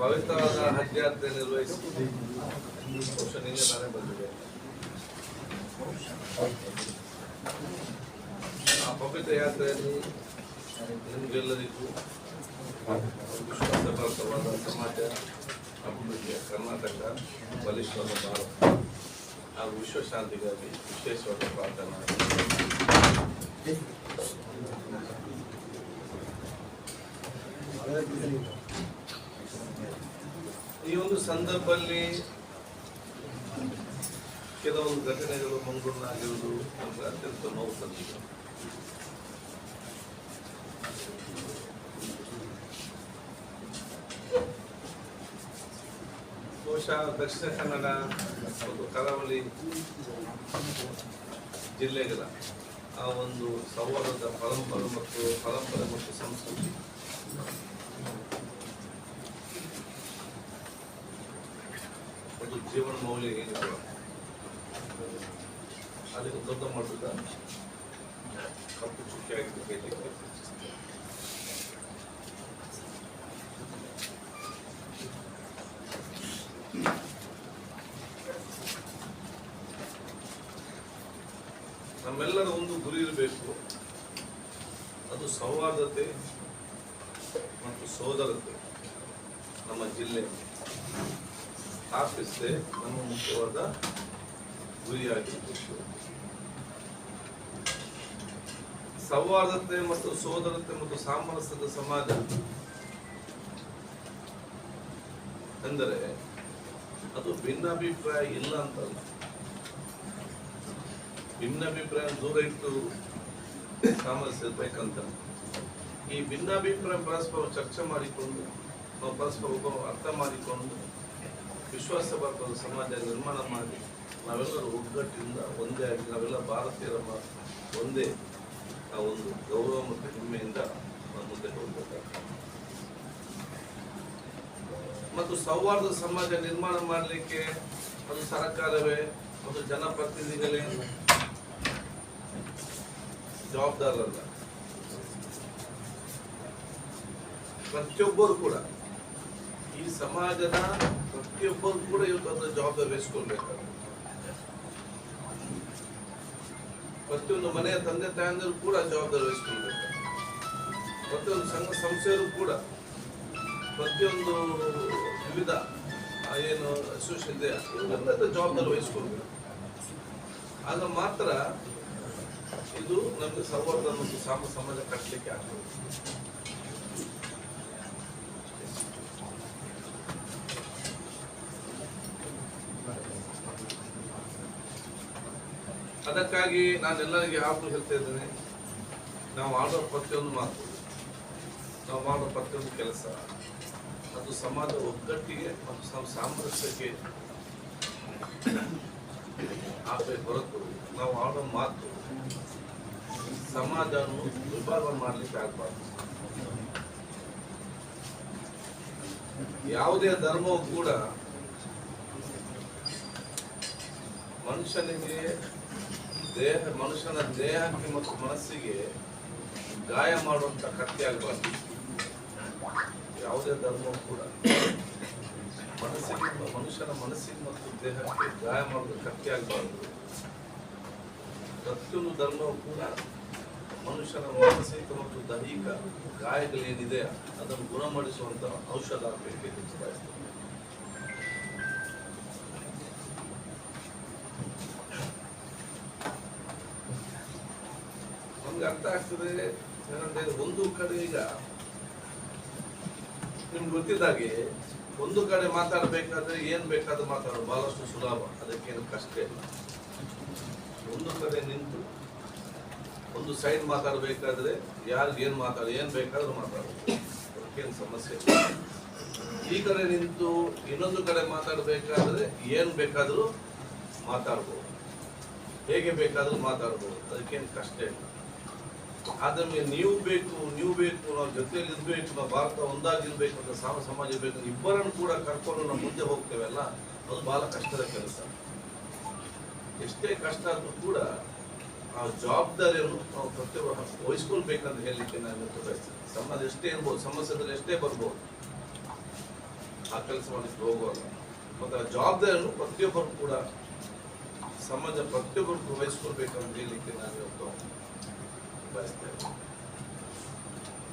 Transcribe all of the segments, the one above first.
ಪವಿತ್ರವಾದ ಹಜ್ ಯಾತ್ರೆ ನಿರ್ವಹಿಸಿ ಬಹುಶಃ ನಿನ್ನೆ ನಾನೇ ಬಂದಿದೆ ಆ ಪವಿತ್ರ ಯಾತ್ರೆಯಲ್ಲಿ ನಿಮಗೆಲ್ಲರಿಗೂ ವಿಶ್ವಾಸಭರಿತವಾದ ಸಮಾಜ ಅಭಿವೃದ್ಧಿಯ ಕರ್ನಾಟಕ ಬಲಿಷ್ಠವಾದ ಭಾರತ ಹಾಗೂ ವಿಶ್ವಶಾಂತಿಗಾಗಿ ವಿಶೇಷವಾದ ಪ್ರಾರ್ಥನೆ ಈ ಒಂದು ಸಂದರ್ಭದಲ್ಲಿ ಕೆಲವೊಂದು ಘಟನೆಗಳು ಮಂಗಳೂರಿನಾಗಿರುವುದು ನಮ್ಗೆ ಅತ್ಯಂತ ನೋವು ತಂದಿದೆ. ಬಹುಶಃ ದಕ್ಷಿಣ ಕನ್ನಡ ಮತ್ತು ಕರಾವಳಿ ಜಿಲ್ಲೆಗಳ ಆ ಒಂದು ಸಂವಾದದ ಪರಂಪರೆ ಮತ್ತು ಪರಂಪರೆ ಮತ್ತು ಸಂಸ್ಕೃತಿ ಒಂದು ಜೀವನ ಮೌಲ್ಯ ಏನಿದೆ ಅದಕ್ಕೆ ದೊಡ್ಡ ಮಟ್ಟದ ಕಪ್ಪು ಚುಕ್ಕಿ ಆಗಿದೆ ಹೇಳಲಿಕ್ಕೆ ನಮ್ಮೆಲ್ಲರ ಒಂದು ಗುರಿ ಇರಬೇಕು ಅದು ಸೌಹಾರ್ದತೆ ಮತ್ತು ಸೋದರತೆ ನಮ್ಮ ಜಿಲ್ಲೆ ಸ್ಥಾಪಿಸದೆ ನಮ್ಮ ಮುಖ್ಯವಾದ ಗುರಿಯಾಗಿರಬೇಕು ಸೌಹಾರ್ದತೆ ಮತ್ತು ಸೋದರತೆ ಮತ್ತು ಸಾಮರಸ್ಯದ ಸಮಾಜ ಎಂದರೆ ಅದು ಭಿನ್ನಾಭಿಪ್ರಾಯ ಇಲ್ಲ ಅಂತಲ್ಲ. ಭಿನ್ನಾಭಿಪ್ರಾಯ ದೂರ ಇಟ್ಟು ಸಾಮರಸ್ಯ ಇರ್ಬೇಕಂತ ಈ ಭಿನ್ನಾಭಿಪ್ರಾಯ ಪರಸ್ಪರ ಚರ್ಚೆ ಮಾಡಿಕೊಂಡು, ನಾವು ಪರಸ್ಪರ ಒಬ್ಬ ಅರ್ಥ ಮಾಡಿಕೊಂಡು ವಿಶ್ವಾಸಭರಿತ ಸಮಾಜ ನಿರ್ಮಾಣ ಮಾಡಿ ನಾವೆಲ್ಲರೂ ಒಗ್ಗಟ್ಟಿನಿಂದ ಒಂದೇ ಆಗಿ ನಾವೆಲ್ಲ ಭಾರತೀಯರ ಒಂದೇ ಆ ಒಂದು ಗೌರವ ಮತ್ತು ಹೆಮ್ಮೆಯಿಂದ ಮುಂದೆ ಹೋಗಬೇಕಾಗ್ತದೆ. ಮತ್ತು ಸೌಹಾರ್ದ ಸಮಾಜ ನಿರ್ಮಾಣ ಮಾಡಲಿಕ್ಕೆ ಅದು ಸರ್ಕಾರವೇ ಮತ್ತು ಜನಪ್ರತಿನಿಧಿಗಳೇ ಜವಾಬ್ದಾರರಲ್ಲ. ಪ್ರತಿಯೊಬ್ಬರು ಕೂಡ ಈ ಸಮಾಜದ ಪ್ರತಿಯೊಬ್ಬರು ಕೂಡ ಇವತ್ತು ಜವಾಬ್ದಾರಿ ವಹಿಸ್ಕೊಳ್ಬೇಕಾಗುತ್ತೆ ಪ್ರತಿಯೊಂದು ಮನೆಯ ತಂದೆ ತಾಯಂದಿರು ಕೂಡ ಜವಾಬ್ದಾರಿ ವಹಿಸ್ಕೊಳ್ಬೇಕು ಪ್ರತಿಯೊಂದು ಸಂಘ ಸಂಸ್ಥೆಯರು ಕೂಡ ಪ್ರತಿಯೊಂದು ವಿವಿಧ ಏನು ಅಸೋಸಿಯೇಷನ್ ಇದೆ ಜವಾಬ್ದಾರಿ ವಹಿಸ್ಕೊಳ್ಬೇಕು ಆಗ ಮಾತ್ರ ಇದು ನಮಗೆ ಸರ್ವರ್ಧ ಮತ್ತು ಸಾಮ ಸಮಾಜ ಕಟ್ಟಲಿಕ್ಕೆ ಆಗ್ತದೆ ಅದಕ್ಕಾಗಿ ನಾನೆಲ್ಲರಿಗೆ ಯಾವಾಗಲೂ ಹೇಳ್ತಾ ಇದ್ದೇನೆ. ನಾವು ಮಾಡೋ ಪ್ರತಿಯೊಂದು ಮಾತು, ನಾವು ಮಾಡೋ ಪ್ರತಿಯೊಂದು ಕೆಲಸ, ಅದು ಸಮಾಜ ಒಗ್ಗಟ್ಟಿಗೆ ಮತ್ತು ಸಮ, ಸಾಮರಸ್ಯಕ್ಕೆ ಆಗಬೇಕು ಹೊರತು ನಾವು ಆಡೋ ಮಾತು ಸಮಾಜವನ್ನು ವಿಭಾಗ ಮಾಡಲಿಕ್ಕೆ ಆಗಬಾರ್ದು. ಯಾವುದೇ ಧರ್ಮವು ಕೂಡ ಮನುಷ್ಯನಿಗೆ ದೇಹ, ಮನುಷ್ಯನ ದೇಹಕ್ಕೆ ಮತ್ತು ಮನಸ್ಸಿಗೆ ಗಾಯ ಮಾಡುವಂತ ಕತ್ತೆ ಆಗಬಾರ್ದು. ಯಾವುದೇ ಧರ್ಮವೂ ಕೂಡ. ಮನಸ್ಸಿಗೆ ಮನುಷ್ಯನ ಮನಸ್ಸಿಗೆ ಮತ್ತು ದೇಹಕ್ಕೆ ಗಾಯ ಮಾಡುವ ಕತ್ತೆ ಆಗಬಾರ್ದು. ಪ್ರತಿಯೊಂದು ಧರ್ಮವೂ ಕೂಡ ಮನುಷ್ಯನ ಮಾನಸಿಕ ಮತ್ತು ದೈಹಿಕ ಗಾಯಗಳೇನಿದೆ ಅದನ್ನು ಗುಣಮಡಿಸುವಂತಹ ಔಷಧ ಎಂದು ಬಯಸ್ತೇನೆ ಅರ್ಥ ಆಗ್ತದೆ. ಏನಂದ್ರೆ ಒಂದು ಕಡೆ ಈಗ ನಿಮ್ಗೆ ಗೊತ್ತಿದ್ದಾಗೆ ಒಂದು ಕಡೆ ಮಾತಾಡಬೇಕಾದ್ರೆ ಏನ್ ಬೇಕಾದ್ರೂ ಮಾತಾಡೋದು, ಬಹಳಷ್ಟು ಸುಲಭ. ಅದಕ್ಕೇನು ಕಷ್ಟ ಇಲ್ಲ. ಒಂದು ಕಡೆ ನಿಂತು ಒಂದು ಸೈಡ್ ಮಾತಾಡಬೇಕಾದ್ರೆ ಯಾರಿಗೆ ಏನ್ ಮಾತಾಡ, ಏನ್ ಬೇಕಾದ್ರೂ ಮಾತಾಡೋದು. ಅದಕ್ಕೇನು ಸಮಸ್ಯೆ ಇಲ್ಲ. ಈ ಕಡೆ ನಿಂತು ಇನ್ನೊಂದು ಕಡೆ ಮಾತಾಡಬೇಕಾದ್ರೆ ಏನ್ ಬೇಕಾದ್ರೂ ಮಾತಾಡ್ಬೋದು. ಹೇಗೆ ಬೇಕಾದ್ರೂ ಮಾತಾಡ್ಬೋದು. ಅದಕ್ಕೇನು ಕಷ್ಟ ಇಲ್ಲ. ಆದ್ರೆ ನೀವು ಬೇಕು ನೀವು ಬೇಕು, ನಾವು ಜೊತೆಯಲ್ಲಿ ಇರಬೇಕು, ನಾವು ಭಾರತ ಒಂದಾಗಿರ್ಬೇಕು ಅಂತ ಸಾಮ ಸಮಾಜ ಬೇಕು ಇಬ್ಬರನ್ನು ಕೂಡ ಕರ್ಕೊಂಡು ನಾವು ಮುಂದೆ ಹೋಗ್ತೇವಲ್ಲ ಅದು ಬಹಳ ಕಷ್ಟದ ಕೆಲಸ. ಎಷ್ಟೇ ಕಷ್ಟ ಆದರೂ ಕೂಡ ಆ ಜವಾಬ್ದಾರಿಯನ್ನು ನಾವು ಪ್ರತಿಯೊಬ್ಬರು ವಹಿಸ್ಕೊಳ್ಬೇಕಂತ ಹೇಳಲಿಕ್ಕೆ ನಾನು ಬಯಸ್ತೇನೆ. ಸಮಾಜ ಎಷ್ಟೇ ಇರ್ಬೋದು ಸಮಸ್ಯೆಗಳು ಎಷ್ಟೇ ಬರ್ಬೋದು, ಆ ಕೆಲಸ ಮಾಡಲಿಕ್ಕೆ ಹೋಗುವಾಗ ಮತ್ತು ಆ ಜವಾಬ್ದಾರಿಯನ್ನು ಪ್ರತಿಯೊಬ್ಬರು ಕೂಡ ಸಮಾಜ ಪ್ರತಿಯೊಬ್ಬರು ವಹಿಸ್ಕೊಳ್ಬೇಕಂತ ಹೇಳಲಿಕ್ಕೆ ನಾನು ಇವತ್ತು ಬಯಸ್ತೇನೆ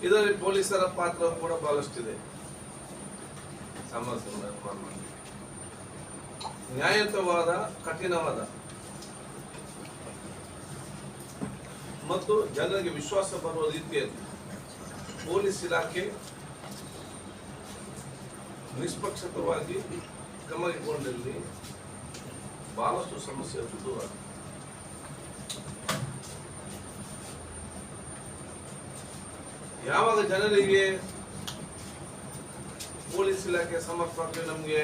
ಇದರಲ್ಲಿ ಪೊಲೀಸರ ಪಾತ್ರ ಕೂಡ ಬಹಳಷ್ಟಿದೆ. ಸಮಾಜ ನ್ಯಾಯಯುತವಾದ, ಕಠಿಣವಾದ. ಮತ್ತು ಜನರಿಗೆ ವಿಶ್ವಾಸ ಬರುವ ರೀತಿಯಲ್ಲಿ ಪೊಲೀಸ್ ಇಲಾಖೆ ನಿಷ್ಪಕ್ಷತವಾಗಿ ಕ್ರಮಗೊಂಡಲ್ಲಿ ಬಹಳಷ್ಟು ಸಮಸ್ಯೆ ದೂರ ಯಾವಾಗ ಜನರಿಗೆ ಪೊಲೀಸ್ ಇಲಾಖೆ ಸಮರ್ಪಕ ನಮಗೆ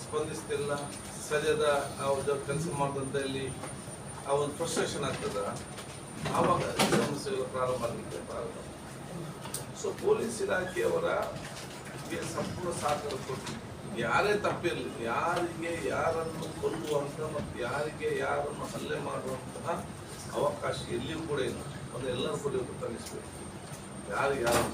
ಸ್ಪಂದಿಸ್ತಿಲ್ಲ, ಸರಿಯಾದ ಅವ್ರ ಕೆಲಸ ಮಾಡಿದಂಥಲ್ಲಿ ಆ ಒಂದು ಫ್ರಸ್ಟ್ರೇಷನ್ ಆಗ್ತದ? ಆವಾಗ ಸಮಸ್ಯೆಗಳು ಪ್ರಾರಂಭ ಆಗಲಿಕ್ಕೆ ಪ್ರಾರಂಭ? ಸೊ ಪೊಲೀಸ್ ಇಲಾಖೆಯವರ ಸಂಪೂರ್ಣ ಸಹಕಾರ ಕೊಟ್ಟು ಯಾರೇ ತಪ್ಪಿರಲಿ, ಯಾರಿಗೆ ಯಾರನ್ನು ಕೊಲ್ಲುವಂಥ ಮತ್ತು ಯಾರಿಗೆ ಯಾರನ್ನು ಹಲ್ಲೆ ಮಾಡುವಂತಹ ಅವಕಾಶ ಎಲ್ಲಿಯೂ ಕೂಡ ಇಲ್ಲ. ಅದು ಎಲ್ಲರೂ ಕೂಡ ಇವತ್ತು ಕಲಿಸ್ಬೇಕು ಯಾರು ಯಾರು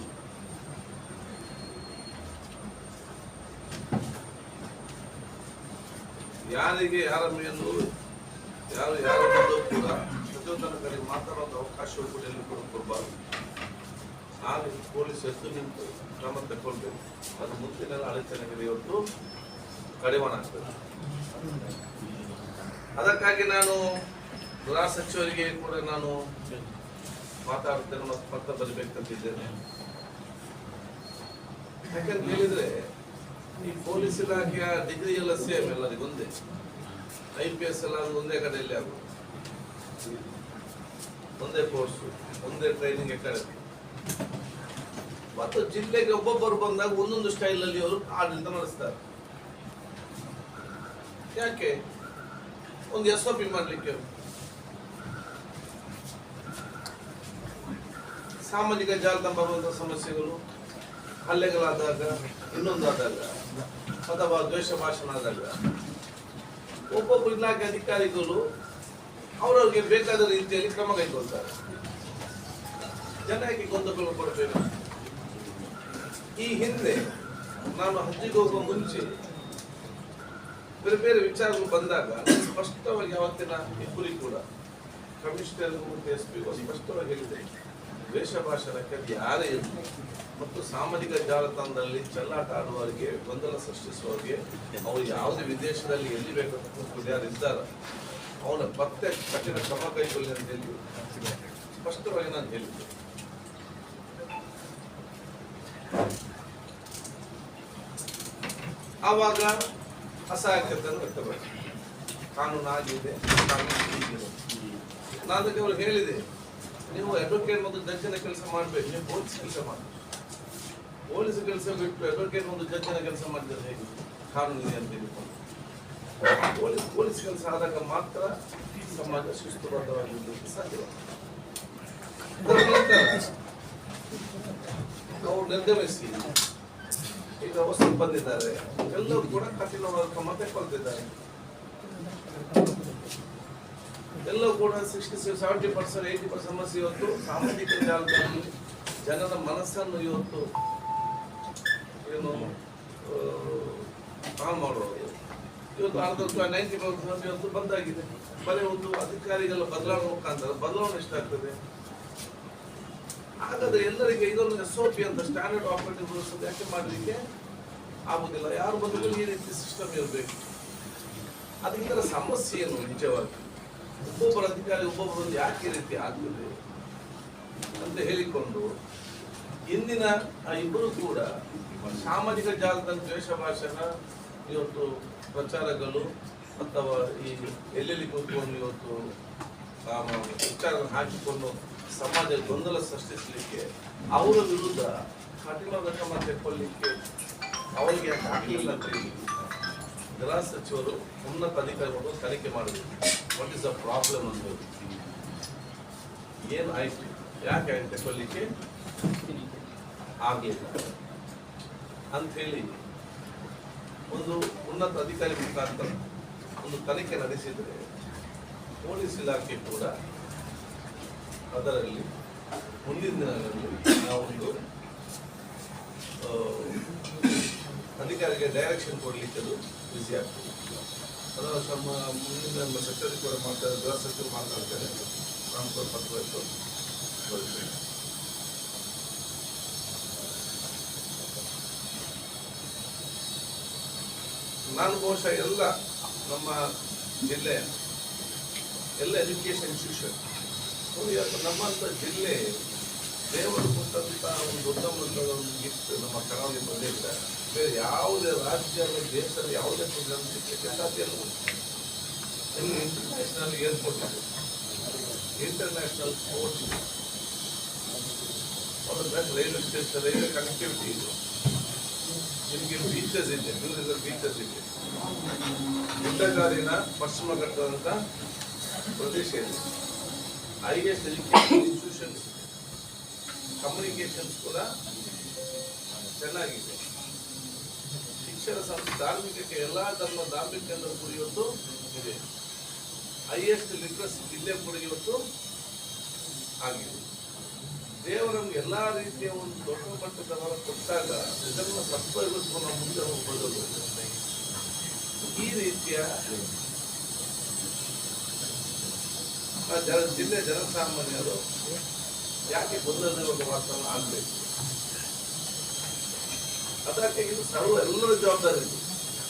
ಯಾರಿಗೆ ಯಾರ ಮೇಲೂ ಯಾರು ಯಾರ ಮೇಲೂ ಕೂಡ ಕಡೆ ಮಾತಾಡುವಂತ ಅವಕಾಶವೂ ಕೂಡ ಎಲ್ಲಿ ಕೂಡ ಕೊಡಬಾರ್ದು. ಪೊಲೀಸ್ ಎದ್ದು ನಿಂತು ಕ್ರಮ ತಗೊಳ್ಬೇಕು ಅದು ಮುಂದಿನ ಅಡಚಣೆಗಳು ಇವತ್ತು ಕಡಿವಾಣ ಆಗ್ತದೆ ಅದಕ್ಕಾಗಿ ನಾನು ಗೃಹ ಸಚಿವರಿಗೆ ಕೂಡ ನಾನು ಮಾತಾಡ್ತೇನೆ ಮತ್ತು ಪತ್ರ ಬರಬೇಕಂತಿದ್ದೇನೆ. ಯಾಕಂತ ಹೇಳಿದ್ರೆ, ಈ ಪೊಲೀಸ್ ಇಲಾಖೆಯ ಡಿಗ್ರಿ ಎಲ್ಲ ಸೇಮ್ ಎಲ್ಲರಿಗೂ ಒಂದೇ. ಐ ಪಿ ಎಸ್ ಎಲ್ಲ ಒಂದೇ ಕಡೆಯಲ್ಲಿ ಆಗುದು ಒಂದೇ ಕೋರ್ಸು ಒಂದೇ ಟ್ರೈನಿಂಗ್ ಅಕಾಡೆಮಿ ಮತ್ತು ಜಿಲ್ಲೆಗೆ ಒಬ್ಬೊಬ್ಬರು ಬಂದಾಗ ಒಂದೊಂದು ಸ್ಟೈಲಲ್ಲಿ ಅವರು ಆಡಳಿತ ನಡೆಸ್ತಾರೆ. ಯಾಕೆ? ಒಂದು ಎಸ್ ಒ ಪಿ ಮಾಡಲಿಕ್ಕೆ ಸಾಮಾಜಿಕ ಬರುವಂತಹ ಸಮಸ್ಯೆಗಳು, ಹಲ್ಲೆಗಳಾದಾಗ, ಇನ್ನೊಂದಾದಾಗ, ಅಥವಾ ದ್ವೇಷ ಭಾಷಣ ಆದಾಗ ಒಬ್ಬೊಬ್ಬ ಇಲಾಖೆ ಅಧಿಕಾರಿಗಳು ಅವರವ್ರಿಗೆ ಬೇಕಾದ ರೀತಿಯಲ್ಲಿ ಕ್ರಮ ಕೈಗೊಳ್ತಾರೆ. ಜನರಿಗೆ ಗೊಂದಲ ಕೊಡಬೇಕು ಈ ಹಿಂದೆ ನಾನು ಹಜ್ಜಿಗೆ ಮುಂಚೆ ಬೇರೆ ಬೇರೆ ವಿಚಾರಗಳು ಬಂದಾಗ ಸ್ಪಷ್ಟವಾಗಿ ಅವತ್ತಿನ ಇಬ್ಬರಿ ಕೂಡ ಕಮಿಷನರ್ ಮತ್ತು ಎಸ್ ಪಿ ಸ್ಪಷ್ಟವಾಗಿ ಹೇಳಿದೆ ವೇಷ ಭಾಷಣಕ್ಕೆ ಯಾರೇ ಇರಲಿ ಮತ್ತು ಸಾಮಾಜಿಕ ಜಾಲತಾಣದಲ್ಲಿ ಚೆಲ್ಲಾಟ ಆಡುವವರಿಗೆ ಗೊಂದಲ ಸೃಷ್ಟಿಸುವವರಿಗೆ ಅವರು ಯಾವುದೇ ವಿದೇಶದಲ್ಲಿ ಎಲ್ಲಿ ಬೇಕಂತ ಯಾರು ಇದ್ದಾರ ಅವನ ಪತ್ತೆ ಕಠಿಣ ಕ್ರಮ ಕೈಗೊಳ್ಳಿ ಅಂತ ಹೇಳಿ ಸ್ಪಷ್ಟವಾಗಿ ನಾನು ಹೇಳಿದ್ದೆ. ಆವಾಗ ಅಸಹಾಯಕತೆಯನ್ನು ವ್ಯಕ್ತಪಡಿಸಿ ಕಾನೂನು ಆಗಿದೆ ಕಾನೂನು. ನಾನು ಅದಕ್ಕೆ ಹೇಳಿದೆ. ನೀವು ಅಡ್ವೊಕೇಟ್ ಮತ್ತು ಜಡ್ಜಿನ ಕೆಲಸ ಮಾಡಬೇಕು. ನೀವು ಪೊಲೀಸ್ ಕೆಲಸ ಮಾಡಿ ಪೊಲೀಸ್ ಕೆಲಸ ಬಿಟ್ಟು ಅಡ್ವೊಕೇಟ್ ಒಂದು ಜಡ್ಜಿನ ಕೆಲಸ ಮಾಡಿದ್ರೆ ಹೇಗೆ? ಕಾನೂನು ಇದೆ ಅಂತ ಹೇಳಿಕೊಂಡು ಪೊಲೀಸ್ ಪೊಲೀಸ್ ಕೆಲಸ ಆದಾಗ ಮಾತ್ರ ಸಮಾಜ ಶಿಸ್ತುಬದ್ಧವಾಗಿರಲಿಕ್ಕೆ ಸಾಧ್ಯ. ಅವರು ನಿರ್ಗಮಿಸಿ. ಈಗ ಹೊಸ ಬಂದಿದ್ದಾರೆ ಎಲ್ಲರೂ ಕೂಡ ಕಠಿಣವಾದ ಕ್ರಮ ತೆಗೆದುಕೊಳ್ತಿದ್ದಾರೆ ಎಲ್ಲವೂ ಕೂಡ sixty seventy percent eighty percent ಸಮಸ್ಯೆ ಇವತ್ತು. ಸಾಮಾಜಿಕ ಜಾಲದಲ್ಲಿ ಜನರ ಮನಸ್ಸನ್ನು ಇವತ್ತು, ಏನು ಹಾಳು ಮಾಡೋದು ಇವತ್ತು ಅರ್ಧ ನೈಂಟಿ ಪರ್ಸೆಂಟ್ ಇವತ್ತು ಬಂದಾಗಿದೆ ಬರೀ ಒಂದು ಅಧಿಕಾರಿಗಳ ಬದಲಾವಣೆ ಮುಖಾಂತರ, ಬದಲಾವಣೆ ಎಷ್ಟಾಗ್ತದೆ ಹಾಗಾದ್ರೆ ಎಲ್ಲರಿಗೆ ಇದೊಂದು ಎಸ್ ಒ ಪಿ ಅಂತ ಸ್ಟ್ಯಾಂಡರ್ಡ್ ಆಪರೇಟಿಂಗ್ ರೂಲ್ಸ್ ಯಾಕೆ ಮಾಡಲಿಕ್ಕೆ ಆಗುದಿಲ್ಲ? ಯಾರು ಬಂದರೂ ಈ ರೀತಿ ಸಿಸ್ಟಮ್ ಇರಬೇಕು. ಅದಕ್ಕೆ ಸಮಸ್ಯೆ ಏನು ನಿಜವಾಗಿ? ಒಬ್ಬೊಬ್ಬರ ಅಧಿಕಾರಿ ಒಬ್ಬೊಬ್ಬರೊಂದು ಯಾಕೆ ರೀತಿ ಆಗ್ತದೆ ಅಂತ ಹೇಳಿಕೊಂಡು ಇಂದಿನ ಆ ಇಬ್ಬರು ಕೂಡ ಸಾಮಾಜಿಕ ಜಾಲತಾಣ ದ್ವೇಷ ಭಾಷಣ ಇವತ್ತು ಪ್ರಚಾರಗಳು ಅಥವಾ ಈ ಎಲ್ಲೆಲ್ಲಿ ಕೂತ್ಕೊಂಡು ಇವತ್ತು ಪ್ರಚಾರ ಹಾಕಿಕೊಂಡು ಸಮಾಜ ಗೊಂದಲ ಸೃಷ್ಟಿಸಲಿಕ್ಕೆ ಅವರ ವಿರುದ್ಧ ಕಠಿಣವಾದ ಕ್ರಮ ತೆಕ್ಕೊಳ್ಳಿಕ್ಕೆ ಅವರಿಗೆ ಹಾಕಲಿಲ್ಲ ಗೃಹ ಸಚಿವರು ಉನ್ನತ ಅಧಿಕಾರಿಗಳು ತನಿಖೆ ಮಾಡಬೇಕು. ವಾಟ್ ಇಸ್ ದ ಪ್ರಾಬ್ಲಮ್ ಅನ್ನೋದು ಏನು ಆಯಿತು? ಯಾಕೆ ಆಯ್ತು ಆಗಿಲ್ಲ ಅಂಥೇಳಿ ಒಂದು ಉನ್ನತ ಅಧಿಕಾರಿ ಮುಖಾಂತರ ಒಂದು ತನಿಖೆ ನಡೆಸಿದರೆ ಪೊಲೀಸ್ ಇಲಾಖೆ ಕೂಡ ಅದರಲ್ಲಿ ಮುಂದಿನ ದಿನಗಳಲ್ಲಿ ನಾವೊಂದು ಅಧಿಕಾರಿಗೆ ಡೈರೆಕ್ಷನ್ ಕೊಡಲಿಕ್ಕೆ ಅದು ಆಗ್ತದೆ. ಅದರ ನಮ್ಮ ಮುಂದಿನ ನಮ್ಮ ಸಚಿವರು ಕೂಡ ಮಾತಾಡ ಗೃಹ ಸಚಿವರು ಮಾತಾಡ್ತಾರೆ ನಾನು ಸ್ವಲ್ಪ ಪತ್ರ ಇಟ್ಟು ಬರ್ತೇನೆ ನಾನು ಬಹುಶಃ ಎಲ್ಲ ನಮ್ಮ ಜಿಲ್ಲೆ, ಎಲ್ಲ ಎಜುಕೇಶನ್ ಇನ್ಸ್ಟಿಟ್ಯೂಷನ್ ನಮ್ಮಂಥ ಜಿಲ್ಲೆ ದೇವರು ಕೊಟ್ಟಂತ ಒಂದು ಮಟ್ಟದ ಒಂದು ಗಿಫ್ಟ್ ನಮ್ಮ ಕರಾವಳಿ ಪ್ರದೇಶ ಬೇರೆ ಯಾವುದೇ ರಾಜ್ಯ ದೇಶದಲ್ಲಿ ಯಾವುದೇ ಪ್ರೋಗ್ರಾಮ್ ಸಿಗ್ಲಿಕ್ಕೆ ಸಾಧ್ಯ ಇಲ್ಲ ಇಂಟರ್ನ್ಯಾಷನಲ್ ಏರ್ಪೋರ್ಟ್ ಇದೆ ಇಂಟರ್ನ್ಯಾಷನಲ್ ಸ್ಪೋರ್ಟ್ಸ್ ಇದೆ. ಅದ್ರ ಮೇಲೆ ರೈಲ್ವೆ ಸ್ಟೇಷನ್ ರೈಲ್ವೆ ಕನೆಕ್ಟಿವಿಟಿ ಇದೆ. ನಿಮಗೆ ಬೀಚಸ್ ಇದೆ ಟೂರಿಸಂ ಬೀಚಸ್ ಇದೆ. ಗುಡ್ಡಗಾಡಿನ ಪಶ್ಚಿಮ ಘಟ್ಟದಂತ ಪ್ರದೇಶ ಇದೆ. ಹೈಯೆಸ್ಟ್ ಎಜುಕೇಶನ್ ಇನ್ಸ್ಟಿಟ್ಯೂಷನ್ಸ್ ಇದೆ. ಕಮ್ಯುನಿಕೇಶನ್ಸ್ ಕೂಡ ಚೆನ್ನಾಗಿದೆ. ಸಂಸ್ಥೆ ಧಾರ್ಮಿಕಕ್ಕೆ ಎಲ್ಲ ಧರ್ಮ ಧಾರ್ಮಿಕ ಕೇಂದ್ರ ಕೂಡ ಇವತ್ತು ಇದೆ. ಹೈಯೆಸ್ಟ್ ಲಿಟ್ರಸಿ ಜಿಲ್ಲೆ ಕೂಡ ಇವತ್ತು ಆಗಿದೆ. ದೇವರು ಎಲ್ಲಾ ರೀತಿಯ ಒಂದು ದೊಡ್ಡ ಮಟ್ಟದ ವರ ಕೊಟ್ಟಾಗ ಇದನ್ನು ಇವತ್ತು ನಾವು ಮುಂದೆ ಹೋಗ್ಬೋದು ಈ ರೀತಿಯ ಜನ ಜಿಲ್ಲೆ ಜನಸಾಮಾನ್ಯರು ಯಾಕೆ ಗೊಂದಲದ ವಾತಾವರಣ ಆಗ್ಬೇಕು? ಅದಕ್ಕೆ ಇದು ಸರ್ವ ಎಲ್ಲರ ಜವಾಬ್ದಾರಿ ಇದು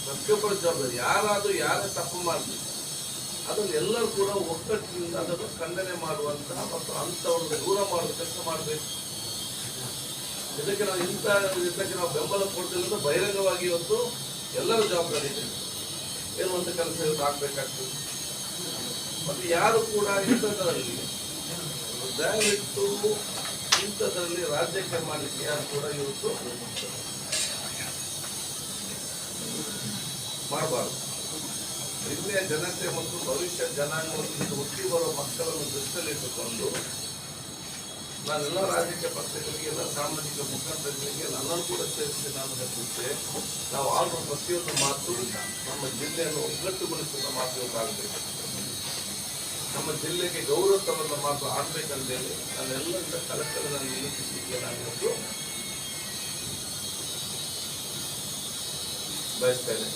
ಪ್ರತಿಯೊಬ್ಬರ ಜವಾಬ್ದಾರಿ. ಯಾರಾದರೂ ಯಾರೇ ತಪ್ಪು ಮಾಡಲಿ, ಅದನ್ನು ಎಲ್ಲರೂ ಕೂಡ ಒಗ್ಗಟ್ಟಿನಿಂದ ಅದನ್ನು ಖಂಡನೆ ಮಾಡುವಂತಹ ಮತ್ತು ಅಂಥವ್ರನ್ನ ದೂರ ಮಾಡುವ ಕೆಲಸ ಮಾಡಬೇಕು. ಇದಕ್ಕೆ ನಾವು ಇಂಥ, ಇದಕ್ಕೆ ನಾವು ಬೆಂಬಲ ಕೊಡ್ತಿರೋದು ಬಹಿರಂಗವಾಗಿ ಇವತ್ತು ಎಲ್ಲರ ಜವಾಬ್ದಾರಿ ಇದೆ. ಹೇಳುವಂಥ ಕೆಲಸ ಇವತ್ತು ಆಗ್ಬೇಕಾಗ್ತದೆ. ಮತ್ತು ಯಾರು ಕೂಡ ಇಂಥದ್ರಲ್ಲಿ ದಯವಿಟ್ಟು ಇಂಥದ್ರಲ್ಲಿ ರಾಜ್ಯಕ್ಕೆ ಮಾಡಲಿಕ್ಕೆ ಯಾರು ಕೂಡ ಇವತ್ತು ಮಾಡಬಾರ್ದು. ನಿನ್ನೆ ಜನತೆ ಮತ್ತು ಭವಿಷ್ಯ ಜನಾಂಗವನ್ನು ಹುಟ್ಟಿ ಬರುವ ಮಕ್ಕಳನ್ನು ದೃಷ್ಟಿಯಲ್ಲಿಟ್ಟುಕೊಂಡು ನಾನೆಲ್ಲ ರಾಜಕೀಯ ಪಕ್ಷಗಳಿಗೆ, ಎಲ್ಲ ಸಾಮಾಜಿಕ ಮುಖಂಡರಿಗೆ, ನನ್ನನ್ನು ಕೂಡ ಸೇರಿಸಿ ನಾನು ಹೆಚ್ಚುತ್ತೆ ನಾವು ಆಡುವ ಪ್ರತಿಯೊಂದು ಮಾತು ನಮ್ಮ ಜಿಲ್ಲೆಯನ್ನು ಒಗ್ಗಟ್ಟುಗೊಳಿಸುವ ಮಾತುಗಳಾಗಬೇಕು ನಮ್ಮ ಜಿಲ್ಲೆಗೆ ಗೌರವ ತರುವ ಮಾತು ಆಗ್ಬೇಕಂತೇಳಿ ನಾನೆಲ್ಲರಿಂದ ಕಲೆಕ್ಟರ್ಗಳನ್ನು ನಾನು ಇವತ್ತು ಬಯಸ್ತೇನೆ